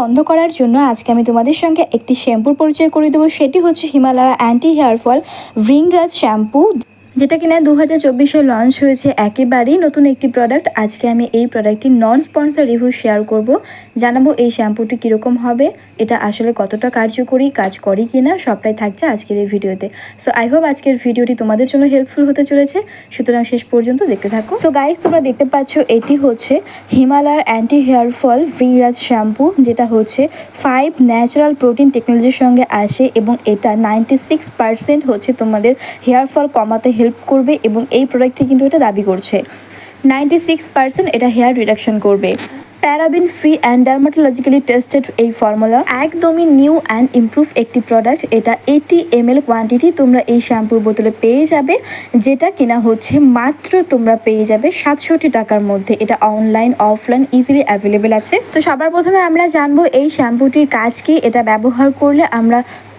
বন্ধ করার জন্য আজকে আমি তোমাদের সঙ্গে একটি শ্যাম্পুর পরিচয় করে দেবো। সেটি হচ্ছে Himalaya anti hair fall Bhringraj shampoo যেটা কিনা দু হাজার চব্বিশে লঞ্চ হয়েছে একেবারেই নতুন একটি প্রোডাক্ট আজকে আমি এই প্রোডাক্টটি নন স্পন্সর রিভিউ শেয়ার করব। জানাব এই শ্যাম্পুটি কীরকম হবে, এটা আসলে কতটা কার্যকরী, কাজ করে কি না সবটাই থাকছে আজকের এই ভিডিওতে সো আই হোপ আজকের ভিডিওটি তোমাদের জন্য হেল্পফুল হতে চলেছে। সুতরাং শেষ পর্যন্ত দেখতে থাকো। সো গাইজ তোমরা দেখতে পাচ্ছ, এটি হচ্ছে হিমালয়ার অ্যান্টি হেয়ার ফল ফ্রিরাজ শ্যাম্পু যেটা হচ্ছে ফাইভ ন্যাচারাল প্রোটিন টেকনোলজির সঙ্গে আসে এবং এটা নাইনটি সিক্স পার্সেন্ট হচ্ছে তোমাদের হেয়ার ফল কমাতে হেল্প করবে এবং এই প্রোডাক্টটি কিন্তু এটা দাবি করছে। নাইনটি সিক্স পার্সেন্ট এটা হেয়ার রিডাকশন করবে। Paraben free and dermatologically tested এই ফর্মুলা একদমই নিউ অ্যান্ড ইমপ্রুভ একটি প্রোডাক্ট এটা এইটি এম এল কোয়ান্টিটি তোমরা এই শ্যাম্পুর বোতলে পেয়ে যাবে, যেটা কিনা হচ্ছে মাত্র তোমরা পেয়ে যাবে সাতষট্টি টাকার মধ্যে। এটা অনলাইন অফলাইন ইজিলি অ্যাভেলেবেল আছে। তো সবার প্রথমে আমরা জানব এই শ্যাম্পুটির কাজ কি? এটা ব্যবহার করলে আমরা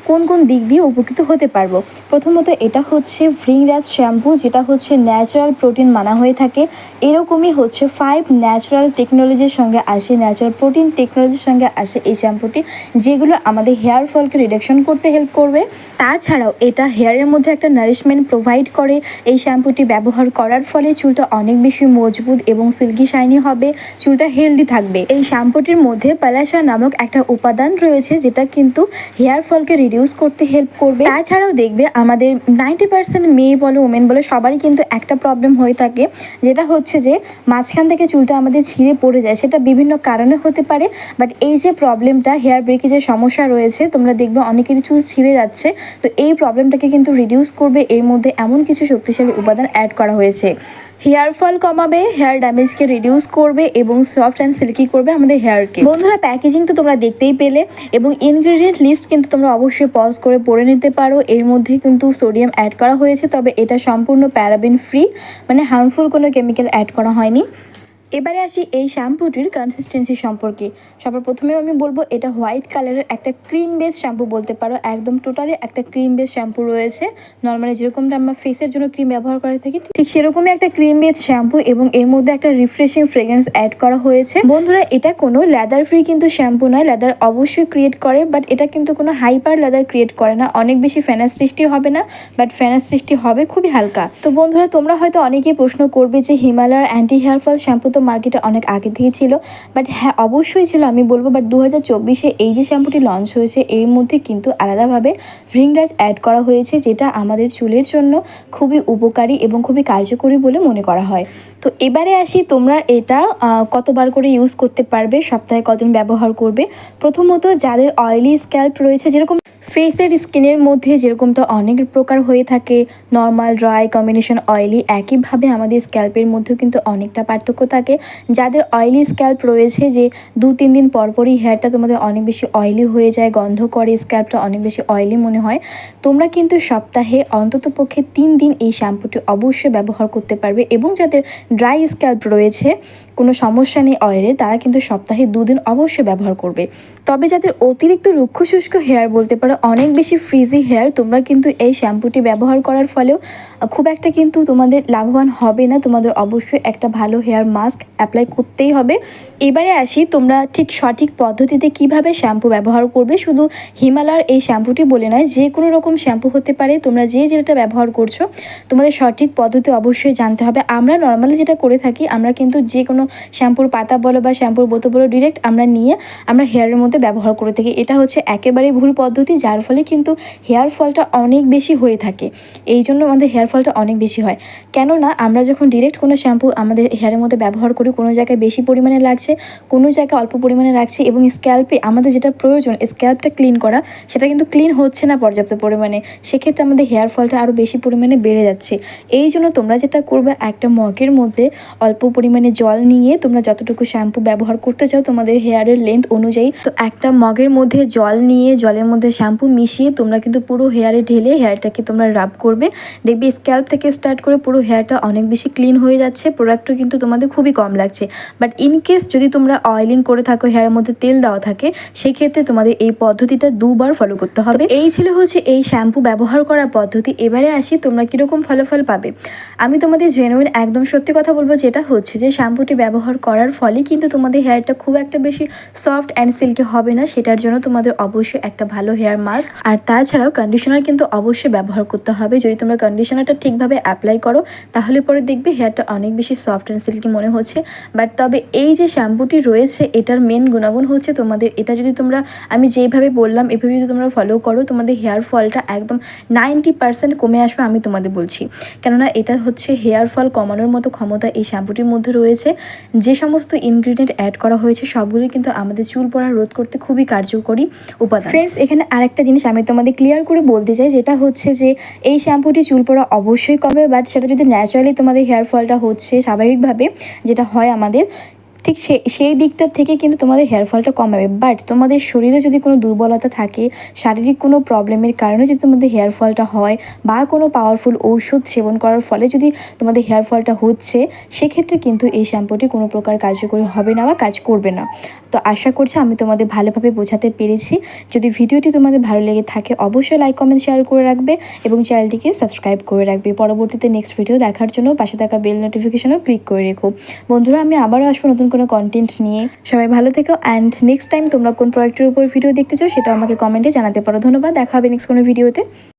কোন কোন দিক দিয়ে উপকৃত হতে পারব? প্রথমত এটা হচ্ছে ভ্রিংরাজ শ্যাম্পু, যেটা হচ্ছে ন্যাচারাল প্রোটিন মানা হয়ে থাকে। এরকমই হচ্ছে ফাইভ ন্যাচারাল টেকনোলজির সঙ্গে আসে ন্যাচারাল প্রোটিন টেকনোলজির সঙ্গে আসে এই শ্যাম্পুটি, যেগুলো আমাদের হেয়ার ফলকে রিডাকশন করতে হেল্প করবে। তাছাড়াও এটা হেয়ারের মধ্যে একটা নারিশমেন্ট প্রোভাইড করে। এই শ্যাম্পুটি ব্যবহার করার ফলে চুলটা অনেক বেশি মজবুত এবং সিল্কি শাইনি হবে, চুলটা হেলদি থাকবে। এই শ্যাম্পুটির মধ্যে প্যালাসা নামক একটা উপাদান রয়েছে, যেটা কিন্তু হেয়ার ফলকে রিডিউস করতে হেল্প করবে। তাছাড়াও দেখবে আমাদের নাইনটি পার্সেন্ট মেয়ে বলো ওমেন বলো, সবারই কিন্তু একটা প্রবলেম হয়ে থাকে। যেটা হচ্ছে যে, মাঝখান থেকে চুলটা আমাদের ছিঁড়ে পড়ে যায়। সেটা বিভিন্ন কারণে হতে পারে বাট এই যে প্রবলেমটা হেয়ার ব্রেকেজের সমস্যা রয়েছে, তোমরা দেখবে অনেকেরই চুল ছিঁড়ে যাচ্ছে। তো এই প্রবলেমটাকে কিন্তু রিডিউস করবে। এর মধ্যে এমন কিছু শক্তিশালী উপাদান অ্যাড করা হয়েছে। হেয়ার ফল কমাবে, হেয়ার ড্যামেজকে রিডিউস করবে এবং সফট অ্যান্ড সিল্কি করবে আমাদের হেয়ারকে। বন্ধুরা প্যাকেজিং তো তোমরা দেখতেই পেলে এবং ইনগ্রেডিয়েন্ট লিস্ট কিন্তু তোমরা অবশ্যই পজ করে পড়ে নিতে পারো। এর মধ্যে কিন্তু সোডিয়াম অ্যাড করা হয়েছে, তবে এটা সম্পূর্ণ প্যারাবিন ফ্রি মানে হার্মফুল কোনো কেমিক্যাল অ্যাড করা হয়নি। এবারে আসি এই শ্যাম্পুটির কনসিস্টেন্সি সম্পর্কে। সবার প্রথমে আমি বলব, এটা হোয়াইট কালারের একটা ক্রিম বেস শ্যাম্পু বলতে পারো। একদম টোটালি একটা ক্রিম বেস শ্যাম্পু রয়েছে। নর্মালি যেরকমটা আমরা ফেসের জন্য ক্রিম ব্যবহার করে থাকি, ঠিক সেরকমই একটা ক্রিম বেস শ্যাম্পু এবং এর মধ্যে একটা রিফ্রেশিং ফ্রেগ্রেন্স অ্যাড করা হয়েছে। বন্ধুরা, এটা কোনো লেদার ফ্রি কিন্তু শ্যাম্পু নয়। লেদার অবশ্যই ক্রিয়েট করে বাট এটা কিন্তু কোনো হাইপার লেদার ক্রিয়েট করে না। অনেক বেশি ফ্যানাস সৃষ্টি হবে না বাট ফ্যানাস সৃষ্টি হবে খুবই হালকা। তো বন্ধুরা, তোমরা হয়তো অনেকেই প্রশ্ন করবে যে হিমালয়ার অ্যান্টি হেয়ার ফল শ্যাম্পু তো মার্কেটে অনেক আগে থেকে ছিল। বাট হ্যাঁ অবশ্যই ছিল, আমি বলব বাট দু হাজার চব্বিশে এই যে শ্যাম্পুটি লঞ্চ হয়েছে, এর মধ্যে কিন্তু আলাদাভাবে রিংরাজ অ্যাড করা হয়েছে, যেটা আমাদের চুলের জন্য খুবই উপকারী এবং খুবই কার্যকরী বলে মনে করা হয়। তো এবারে আসি, তোমরা এটা কতবার করে ইউজ করতে পারবে, সপ্তাহে কদিন ব্যবহার করবে? প্রথমত যাদের অয়েলি স্ক্যাল্প রয়েছে, যেরকম ফেসের স্কিনের মধ্যে যেরকমটা অনেক প্রকার হয়ে থাকে নর্মাল ড্রাই কম্বিনেশন অয়েলি একইভাবে আমাদের স্ক্যাল্পের মধ্যেও কিন্তু অনেকটা পার্থক্য থাকে। যাদের অয়েলি স্ক্যাল্প রয়েছে যে দু তিন দিন পরপরই হেয়ারটা তোমাদের অনেক বেশি অয়েলি হয়ে যায়, গন্ধ করে স্ক্যাল্পটা অনেক বেশি অয়েলি মনে হয়, তোমরা কিন্তু সপ্তাহে অন্তত পক্ষে তিন দিন এই শ্যাম্পুটি অবশ্যই ব্যবহার করতে পারবে এবং যাদের ড্রাই স্ক্যাল্প রয়েছে, কোনো সমস্যা নেই অয়েলের তারা কিন্তু সপ্তাহে দুদিন অবশ্যই ব্যবহার করবে। তবে যাদের অতিরিক্ত রুক্ষ শুষ্ক হেয়ার বলতে পারো, অনেক বেশি ফ্রিজি হেয়ার তোমরা কিন্তু এই শ্যাম্পুটি ব্যবহার করার ফলেও খুব একটা কিন্তু তোমাদের লাভবান হবে না। তোমাদের অবশ্যই একটা ভালো হেয়ার মাস্ক অ্যাপ্লাই করতেই হবে। এবারে আসি তোমরা ঠিক সঠিক পদ্ধতিতে কীভাবে শ্যাম্পু ব্যবহার করবে। শুধু হিমালয়ার এই শ্যাম্পুটি বলে নয়, যে কোনো রকম শ্যাম্পু হতে পারে। তোমরা যে যেটা ব্যবহার করছ, তোমাদের সঠিক পদ্ধতি অবশ্যই জানতে হবে। আমরা নর্মালি যেটা করে থাকি, আমরা কিন্তু যে কোনো শ্যাম্পুর পাতা বলো বা শ্যাম্পুর বোতল বলো ডিরেক্ট আমরা নিয়ে আমরা হেয়ারের মধ্যে ব্যবহার করে থাকি। এটা হচ্ছে একেবারেই ভুল পদ্ধতি, যার ফলে কিন্তু হেয়ার ফলটা অনেক বেশি হয়ে থাকে। এই জন্য আমাদের হেয়ার ফলটা অনেক বেশি হয়। কেননা, আমরা যখন ডিরেক্ট কোনো শ্যাম্পু আমাদের হেয়ারের মধ্যে ব্যবহার করি, কোনো জায়গায় বেশি পরিমাণে লাগছে, কোনো জায়গায় অল্প পরিমাণে লাগছে এবং স্ক্যাল্পে আমাদের যেটা প্রয়োজন স্ক্যাল্পটা ক্লিন করা, সেটা কিন্তু ক্লিন হচ্ছে না পর্যাপ্ত পরিমাণে। সেক্ষেত্রে আমাদের হেয়ার ফলটা আরও বেশি পরিমাণে বেড়ে যাচ্ছে। এই জন্য তোমরা যেটা করবে, একটা মগের মধ্যে অল্প পরিমাণে জল নিয়ে তোমরা যতটুকু শ্যাম্পু ব্যবহার করতে চাও, তোমাদের হেয়ারের লেন্থ অনুযায়ী, তো একটা মগের মধ্যে জল নিয়ে, জলের মধ্যে শ্যাম্পু মিশিয়ে তোমরা কিন্তু পুরো হেয়ারে ঢেলে হেয়ারটাকে তোমরা রাব করবে। দেখবে স্ক্যাল্প থেকে স্টার্ট করে পুরো হেয়ারটা অনেক বেশি ক্লিন হয়ে যাচ্ছে, প্রোডাক্টও কিন্তু তোমাদের খুবই কম লাগছে। বাট ইন কেস যদি তোমরা অয়েলিং করে থাকো, হেয়ারের মধ্যে তেল দেওয়া থাকে, সেক্ষেত্রে তোমাদের এই পদ্ধতিটা দুবার ফলো করতে হবে। এই ছিল হচ্ছে এই শ্যাম্পু ব্যবহার করার পদ্ধতি। এবারে আসি তোমরা কীরকম ফলাফল পাবে। আমি তোমাদের জেনুইন একদম সত্যি কথা বলব যেটা হচ্ছে যে, শ্যাম্পুটি ব্যবহার করার ফলে কিন্তু তোমাদের হেয়ারটা খুব একটা বেশি সফট অ্যান্ড সিল্কি হবে না, সেটার জন্য তোমাদের অবশ্যই একটা ভালো হেয়ার মাস্ক আর তাছাড়াও কন্ডিশনার কিন্তু অবশ্যই ব্যবহার করতে হবে। যদি তোমরা কন্ডিশনারটা ঠিকভাবে অ্যাপ্লাই করো, তাহলে পরে দেখবে হেয়ারটা অনেক বেশি সফট অ্যান্ড সিল্কি মনে হচ্ছে। বাট তবে এই যে শ্যাম্পুটি রয়েছে, এটার মেন গুণাগুণ হচ্ছে তোমাদের, এটা যদি তোমরা, আমি যেইভাবে বললাম, এভাবে যদি তোমরা ফলো করো, তোমাদের হেয়ার ফলটা একদম নাইনটি পার্সেন্ট কমে আসবে আমি তোমাদের বলছি। কেননা এটা হচ্ছে হেয়ার ফল কমানোর মতো ক্ষমতা এই শ্যাম্পুটির মধ্যে রয়েছে। যে সমস্ত ইনগ্রিডিয়েন্ট অ্যাড করা হয়েছে সবগুলি কিন্তু আমাদের চুল পড়া রোধ করতে খুবই কার্যকরী উপাদান। ফ্রেন্ডস এখানে আরেকটা জিনিস আমি তোমাদের ক্লিয়ার করে বলতে চাই, যেটা হচ্ছে যে এই শ্যাম্পুটি চুল পড়া অবশ্যই কমে বাট সেটা যদি ন্যাচারালি তোমাদের হেয়ার ফলটা হচ্ছে স্বাভাবিকভাবে, যেটা হয় আমাদের ঠিক সেই দিকটা থেকে কিন্তু তোমাদের হেয়ার ফলটা কমাবে। বাট তোমাদের শরীরে যদি কোনো দুর্বলতা থাকে, শারীরিক কোনো প্রবলেমের কারণে যদি তোমাদের হেয়ার ফলটা হয় বা কোনো পাওয়ারফুল ঔষধ সেবন করার ফলে যদি তোমাদের হেয়ার ফলটা হচ্ছে, সেক্ষেত্রে কিন্তু এই শ্যাম্পুটি কোনো প্রকার কার্যকরী হবে না বা কাজ করবে না। তো আশা করছি আমি তোমাদের ভালোভাবে বোঝাতে পেরেছি। যদি ভিডিওটি তোমাদের ভালো লেগে থাকে, অবশ্যই লাইক কমেন্ট শেয়ার করে রাখবে এবং চ্যানেলটিকে সাবস্ক্রাইব করে রাখবে। পরবর্তীতে নেক্সট ভিডিও দেখার জন্য পাশে থাকা বেল নোটিফিকেশনও ক্লিক করে রেখো। বন্ধুরা, আমি আবারও আসব নতুন কোনো কন্টেন্ট নিয়ে। সবাই ভালো থেকো অ্যান্ড নেক্সট টাইম তোমরা কোন প্রোডাক্টের উপর ভিডিও দেখতে চাও সেটা আমাকে কমেন্টে জানাতে পারো। ধন্যবাদ, দেখা হবে নেক্সট কোনো ভিডিওতে